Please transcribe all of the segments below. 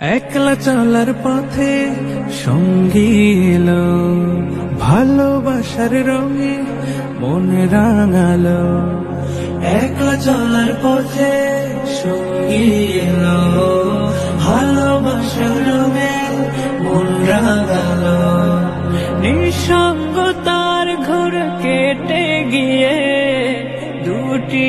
একলা চলার পথে সঙ্গী এলো, ভালোবাসার রঙে মন রাঙালো। একলা চলার পথে সঙ্গী এলো, ভালোবাসার রঙে মন রাঙালো। নিঃসঙ্গতার ঘর কেটে গিয়ে দুটি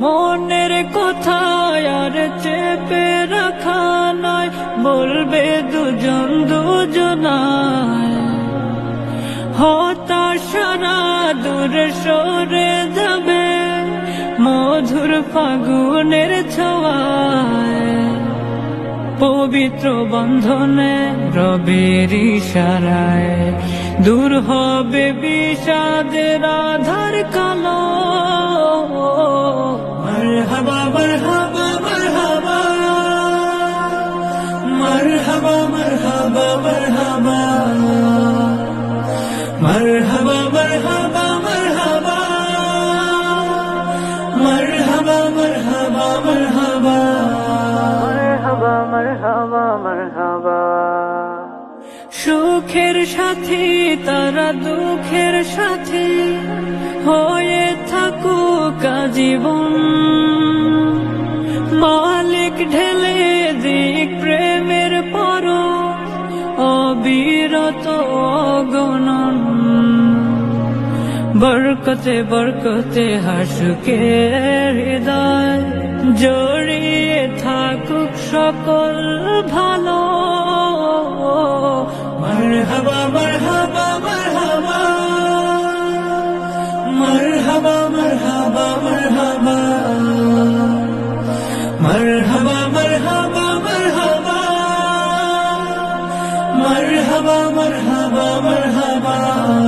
মনের কথা আর চেপে রাখা নয় বলবে দুজন দুজনায়। হতাশারা দূর সরে যাবে মধুর ফাগুনের ছোঁয়ায়। পবিত্র বন্ধনে রবের ইশারায়। দূর হবে বিষাদের আধার কালো। মারহাবা মারহাবা মারহাবা। মারহাবা মারহাবা মারহাবা। মারহাবা মারহাবা মারহাবা। মারহাবা মারহাবা মারহাবা। সুখের সাথী, তারা দুঃখের সাথী। হয়ে থাকুক জীবন মালিক ঢেলে দিক প্রেমের পর অবিরত অগণন। বরকতে বরকতে হাসুকে হৃদয় থাকুক সকল ভালো। মারহাবা মারহাবা মারহাবা। মারহাবা মারহাবা মারহাবা। মারহাবা মারহাবা মারহাবা। মারহাবা মারহাবা মারহাবা।